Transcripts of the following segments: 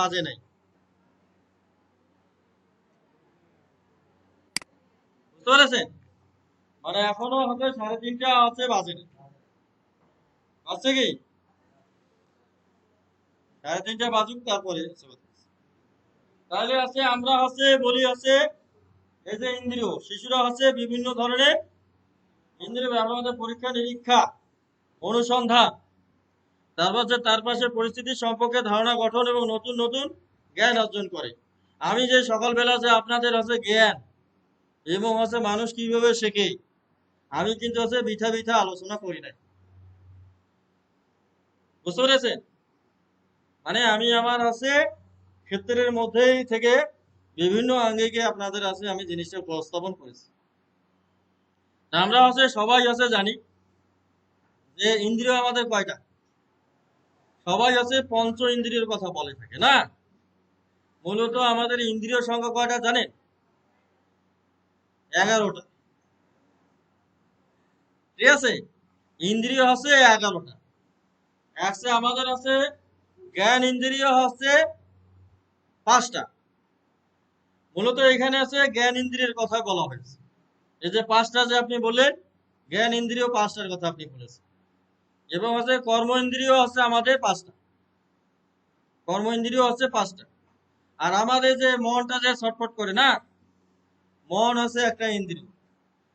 বাজে নাই। বুঝতে পেরেছেন? মানে এখনও হয়তো সাড়ে তিনটা আছে, বাজে নাই। আছে কি? সাড়ে তিনটা বাজুক তারপরে আছে তাহলে আছে, আমরা আছে, বলি আছে, এই যে ইন্দ্রিয়, শিশুরা হচ্ছে বিভিন্ন ধরনের ইন্দ্রিয় আমাদের পরীক্ষা নিরীক্ষা অনুসন্ধান। তারপর হচ্ছে তার পাশে পরিস্থিতি সম্পর্কে ধারণা, গঠন এবং নতুন নতুন জ্ঞান অর্জন করে। আমি যে সকালবেলা যে আপনাদের হচ্ছে জ্ঞান, এবং হচ্ছে মানুষ কীভাবে শেখে, আমি কিন্তু হচ্ছে বিঠা বিঠা আলোচনা করি নাই। বুঝতে পেরেছেন? মানে আমি আমার আছে ক্ষেত্রের মধ্যেই থেকে বিভিন্ন আঙ্গিকে আপনাদের আছে আমি জিনিসটা উপস্থাপন করেছি। আমরা হচ্ছে সবাই আছে জানি যে ইন্দ্রিয় আমাদের কয়টা? সবাই আছে পঞ্চ ইন্দ্রিয়ের কথা বলে থাকে, না? মূলত আমাদের ইন্দ্রিয় সংখ্যা কয়টা জানেন? এগারোটা। ঠিক আছে? ইন্দ্রিয় হচ্ছে এগারোটা। আছে আমাদের আছে জ্ঞান ইন্দ্রিয় হচ্ছে পাঁচটা। মূলত এখানে আছে জ্ঞান ইন্দ্রিয়ের কথা বলা হয়েছে। এই যে পাঁচটা যে আপনি বললেন, জ্ঞান ইন্দ্রিয় পাঁচটার কথা আপনি বলেছেন। এবং হচ্ছে কর্ম ইন্দ্রিয় হচ্ছে আমাদের পাঁচটা। কর্ম ইন্দ্রিয় হচ্ছে পাঁচটা। আর আমাদের যে মনটা যে ছটফট করে না, মন হচ্ছে একটা ইন্দ্রিয়।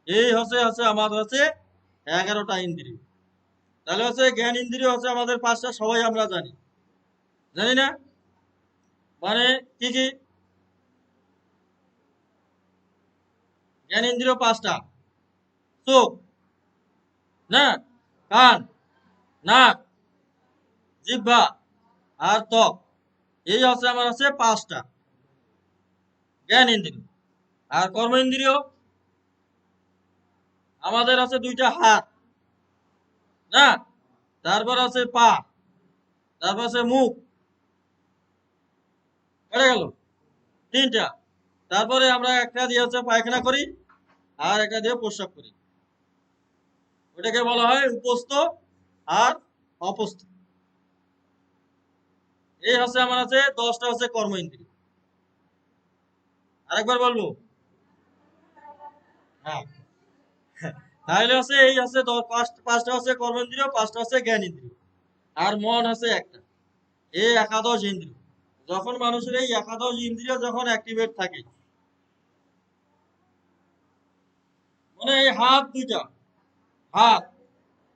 এই হচ্ছে হচ্ছে আমাদের হচ্ছে এগারোটা ইন্দ্রিয়। তাহলে হচ্ছে জ্ঞান ইন্দ্রিয় হচ্ছে আমাদের পাঁচটা, সবাই আমরা জানি। জানি না? মানে কি কি? জ্ঞান ইন্দ্রিয় পাঁচটা। চোখ, না? কান। নাক, জিহ্বা আর ত্বক। এই হচ্ছে আমার আছে পাঁচটা। জ্ঞান ইন্দ্রিয় আর কর্ম ইন্দ্রিয়। আমাদের আছে দুইটা হাত, না? তারপর আছে পা, তারপর আছে মুখ। কেটে গেল। তিনটা। তারপরে আমরা একটা দিয়ে হচ্ছে পায়খানা করি আর একটা দিয়ে প্রস্রাব করি। ওটাকে বলা হয় উপস্থ আর এই হচ্ছে আমার আছে, দশটা হচ্ছে কর্ম ইন্দ্রিয় আরেকবার বলব? হ্যাঁ। তাহলে হচ্ছে এই হচ্ছে পাঁচটা হচ্ছে কর্ম ইন্দ্রিয় পাঁচটা হচ্ছে জ্ঞান ইন্দ্রিয় আর মন হচ্ছে একটা। এই একাদশ ইন্দ্রিয়। যখন মানুষের এই একাদশ ইন্দ্রিয় যখন অ্যাক্টিভেট থাকে মানে এই হাত দুইটা, হাত,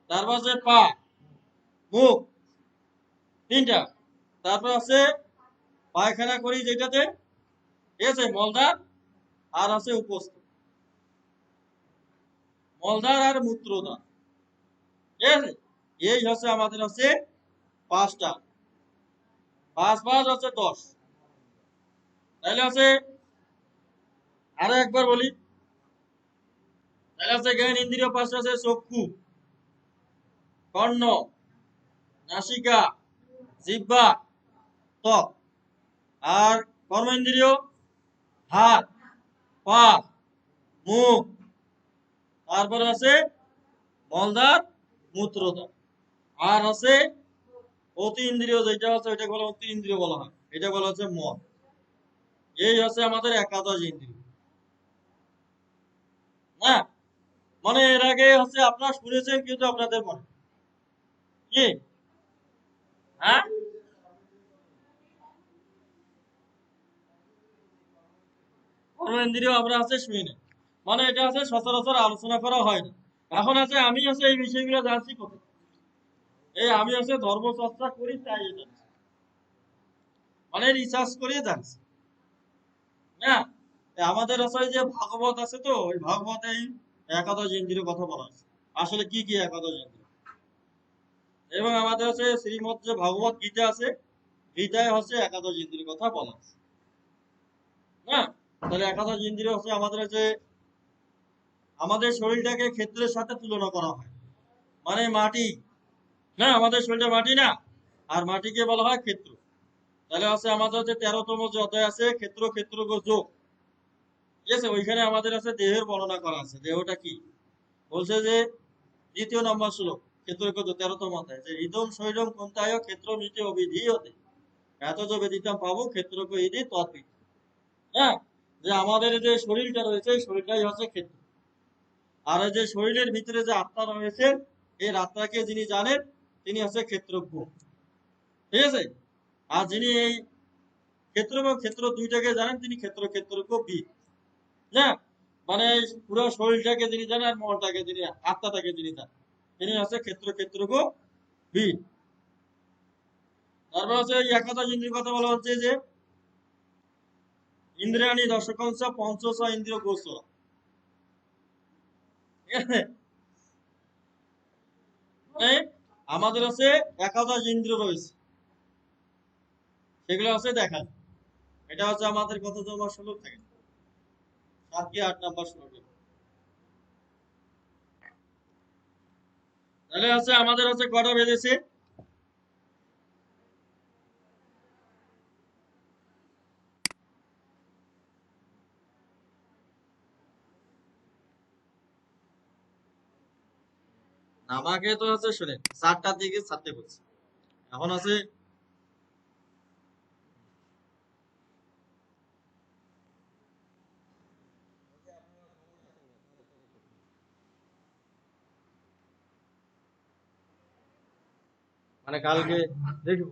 তারপর আছে পা মুখ, তিনটা। তারপর আছে পায়খানা করি যেটাতে, ঠিক আছে মলদার আর আছে উপস্থ মলদার আর মূত্রদার ঠিক আছে? এই হচ্ছে আমাদের হচ্ছে পাঁচটা। পাঁচ পাঁচ হচ্ছে দশ। তাহলে আছে, আরও একবার বলি। তাহলে আছে জ্ঞান ইন্দ্রিয় পাঁচটা আছে চক্ষু। কর্ণ। নাসিকা জিব্বা ত্বক, আর কর্মেন্দ্রীয়, হাত, পা, মুখ। তারপর আছে মলদার মূত্রদার আর আছে অতি ইন্দ্রিয় যেটা আছে ওইটা বলা অতি ইন্দ্রিয় বলা হয়। এটা বলা হচ্ছে মন এই হচ্ছে আমাদের একাদশ ইন্দ্রিয়। হ্যাঁ মানে এর আগে হচ্ছে আপনারা শুনেছেন কিন্তু আপনাদের মনে। কি? হ্যাঁ? আমরা আছে মানে এটা আছে, সচরাচর আলোচনা করা হয় না। এখন আছে, আমি আছে, এই বিষয়গুলো জানছি এই আমি আছে ধর্ম চর্চা করি, তাই জানছি। মানে রিসার্চ করে জানছি। না? আমাদের আছে যে ভাগবত আছে তো, ওই ভাগবতে এই একাদশ ইন্দ্রিয় কথা বলা আছে আসলে কি কি একাদশ ইন্দ্রিয়? এবং আমাদের হচ্ছে শ্রীমদ যে ভগবত গীতা আছে। গীতায় হচ্ছে একাদশ ইন্দ্রিয় কথা বলা আছে। হ্যাঁ তাহলে একাদশ ইন্দ্রিয় হচ্ছে আমাদের যে আমাদের শরীরটাকে ক্ষেত্রের সাথে তুলনা করা হয়। মানে মাটি। না, আমাদের শরীরটা মাটি না। আর মাটিকে বলা হয় ক্ষেত্র। তাহলে আছে আমাদের হচ্ছে তেরোতম যে অধ্যায় আছে, ক্ষেত্র ক্ষেত্র যোগ। ঠিক আছে? ওইখানে আমাদের আছে দেহের বর্ণনা করা আছে। দেহটা কি? বলছে যে, দ্বিতীয় নম্বর শ্লোক। ক্ষেত্র কত তেরোতম অধ্যায়। যে ইদম ক্ষেত্র হতে এত পাবো ক্ষেত্রকে ইদি তৎবিদ হ্যাঁ? যে আমাদের যে শরীরটা রয়েছে শরীরটাই হচ্ছে ক্ষেত্র। আর যে শরীরের ভিতরে যে আত্মা রয়েছে, এই আত্মাকে যিনি জানেন, তিনি হচ্ছে ক্ষেত্রজ্ঞ। ঠিক আছে? আর যিনি এই ক্ষেত্র এবং ক্ষেত্র দুইটাকে জানেন, তিনি ক্ষেত্র, ক্ষেত্রজ্ঞ বিদ হ্যাঁ? মানে পুরো শরীরটাকে যিনি জানেন, আর মনটাকে যিনি, আত্মাটাকে যিনি জানেন। তিনি হচ্ছে ক্ষেত্র ক্ষেত্রজ্ঞ বিদ তারপর ইন্দ্রিয় কথা বলা হচ্ছে যে পঞ্চশ ইন্দ্রিয় গোচর ঠিক আছে? আমাদের হচ্ছে একাদশ ইন্দ্রিয় রয়েছে। সেগুলো হচ্ছে দেখা এটা হচ্ছে আমাদের কত জমা শ্লোক থাকে? সাত কি আট নাম্বার শ্লোকে? তাহলে হচ্ছে আমাদের হচ্ছে কটা বেজেছে? আমাকে তো হচ্ছে শুনে চারটার দিকে ছাড়তে বলছে। এখন আছে মানে কালকে দেখব।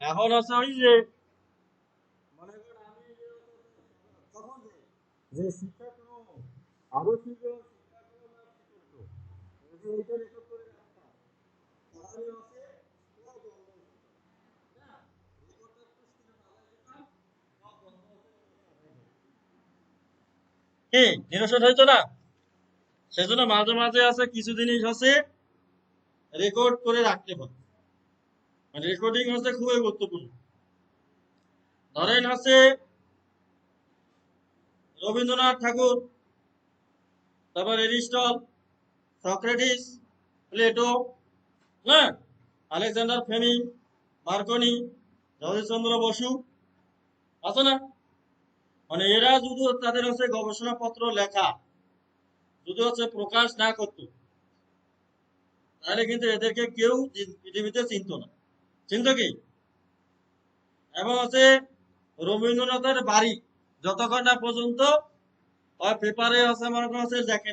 এখন হচ্ছে ওই যে যে তখন যে যে শিক্ষাক্রম আরও শিক্ষক কি নিরসন না? সেজন্য মাঝে মাঝে আছে, কিছু জিনিস আছে রেকর্ড করে রাখতে হবে রেকর্ডিং হচ্ছে খুবই গুরুত্বপূর্ণ। ধরেন হচ্ছে, রবীন্দ্রনাথ ঠাকুর, তারপর এরিস্টল, সক্রেটিস, প্লেটো হ্যাঁ Alexander Fleming Marconi Jagadishchandra Bose, আছে না? মানে এরা যদি তাদের হচ্ছে গবেষণাপত্র লেখা, যদি হচ্ছে প্রকাশ না করতো, তাহলে কিন্তু এদেরকে কেউ পৃথিবীতে চিনত না। চিনত কি? এবং হচ্ছে রবীন্দ্রনাথের বাড়ি যতক্ষণ না পর্যন্ত পেপারে আছে মনে করেন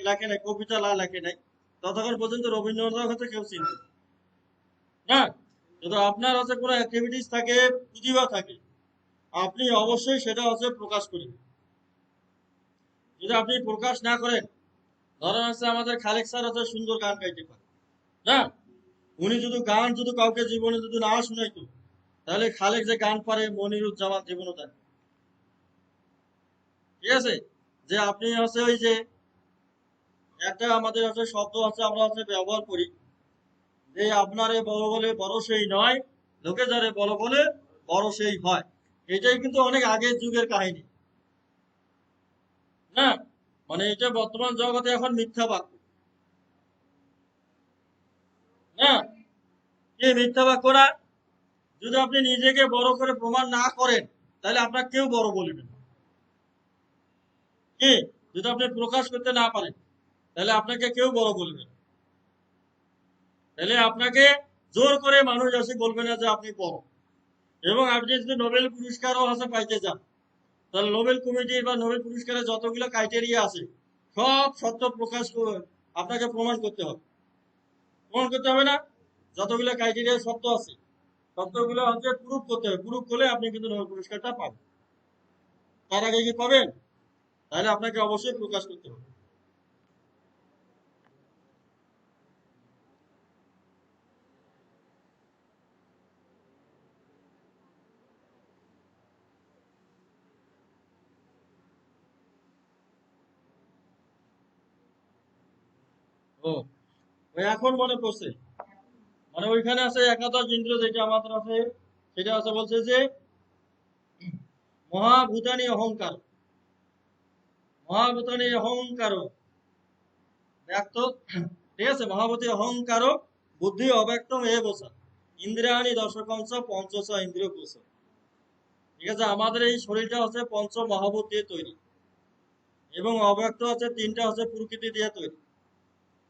লেখে নাই, কবিতা লেখে নাই, ততক্ষণ পর্যন্ত রবীন্দ্রনাথ হচ্ছে কেউ চিনত যদি আপনার হচ্ছে কোনো অ্যাক্টিভিটিস থাকে প্রতিভা থাকে, আপনি অবশ্যই সেটা হচ্ছে প্রকাশ করেন। যদি আপনি প্রকাশ না করেন, ধরেন হচ্ছে আমাদের খালেক স্যার হচ্ছে সুন্দর গান গাইতে পারে, না? উনি যদি গান যদি কাউকে জীবনে যদি না শুনাইতো, তাহলে খালেক যে গান পারে, মনিরুজ্জামান জীবনও তার। ঠিক আছে? যে আপনি হচ্ছে ওই যে একটা আমাদের হচ্ছে শব্দ আছে আমরা হচ্ছে ব্যবহার করি যে আপনারে বড় বলে বড় সেই নয়, লোকে যারে বড় বলে বড় সেই হয়। এটাই কিন্তু অনেক আগের যুগের কাহিনী। না? মানে এটা বর্তমান জগতে এখন মিথ্যা বাক্য। না? কি মিথ্যা বাক্য না? যদি আপনি নিজেকে বড় করে প্রমাণ না করেন, তাহলে আপনার কেউ বড় বলবেন না। কি? যদি আপনি প্রকাশ করতে না পারেন, তাহলে আপনাকে কেউ বড় বলবে না। তাহলে আপনাকে জোর করে মানুষ আসে বলবে না যে আপনি বড় এবং আপনি যদি নোবেল পুরস্কারও আছে পাইতে চান, তাহলে নোবেল কমিটি বা নোবেল পুরস্কারের যতগুলো ক্রাইটেরিয়া আছে, সব সত্য প্রকাশ আপনাকে প্রমাণ করতে হবে। প্রমাণ করতে হবে না? যতগুলো ক্রাইটেরিয়া সত্য আছে সত্যগুলো হচ্ছে প্রুফ করতে হবে। প্রুফ করলে আপনি কিন্তু নোবেল পুরস্কারটা পাবেন। তার আগে কি পাবেন? তাহলে আপনাকে অবশ্যই প্রকাশ করতে হবে। ও। এখন মনে পড়ছে। মানে ওইখানে আছে একাদশ ইন্দ্র যেটা আমাদের আছে, সেটা আছে বলছে যে, মহাভূতানি অহংকার। মহাভূতানি অহংকার ব্যক্ত, ঠিক আছে? মহাভূতি অহংকার বুদ্ধি অব্যক্তম এ বসা। ইন্দ্রিয়াণী দশকংশ পঞ্চশ ইন্দ্রিয় কোষ। ঠিক আছে? আমাদের এই শরীরটা হচ্ছে পঞ্চ মহাভূত দিয়ে তৈরি। এবং অব্যক্ত আছে তিনটা হচ্ছে প্রকৃতি দিয়ে তৈরি।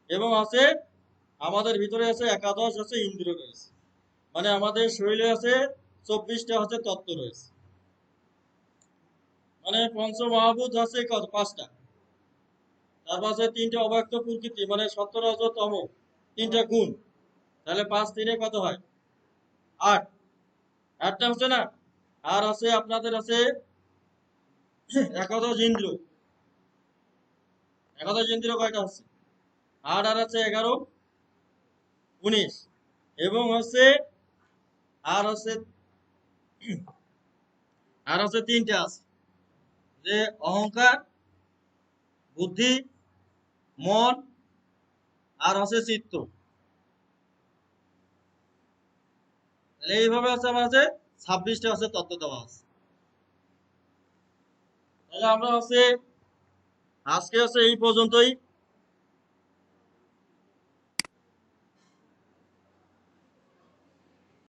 এবং আছে, আমাদের ভিতরে আছে একাদশ, আছে ইন্দ্রিয় রয়েছে। মানে আমাদের শরীরে আছে চব্বিশটা হচ্ছে তত্ত্ব রয়েছে। মানে পঞ্চ মহাভূত আছে পাঁচটা। তারপর আছে তিনটা অব্যক্ত প্রকৃতি মানে সত্তর তম তিনটা গুণ। তাহলে পাঁচ তিনে কত হয়? আট। আটটা হচ্ছে না? আর আছে আপনাদের আছে একাদশ ইন্দ্র একাদশ ইন্দ্র কয়টা হচ্ছে আট আর আছে এগারো, উনিশ। এবং হচ্ছে আর হচ্ছে আর হচ্ছে তিনটা আছে। যে অহংকার, বুদ্ধি, মন, আর হচ্ছে চিত্ত। এইভাবে আছে আমার আছে ছাব্বিশটা আছে তত্ত্ব দেওয়া আছে। তাহলে আমরা হচ্ছে আজকে হচ্ছে এই পর্যন্তই।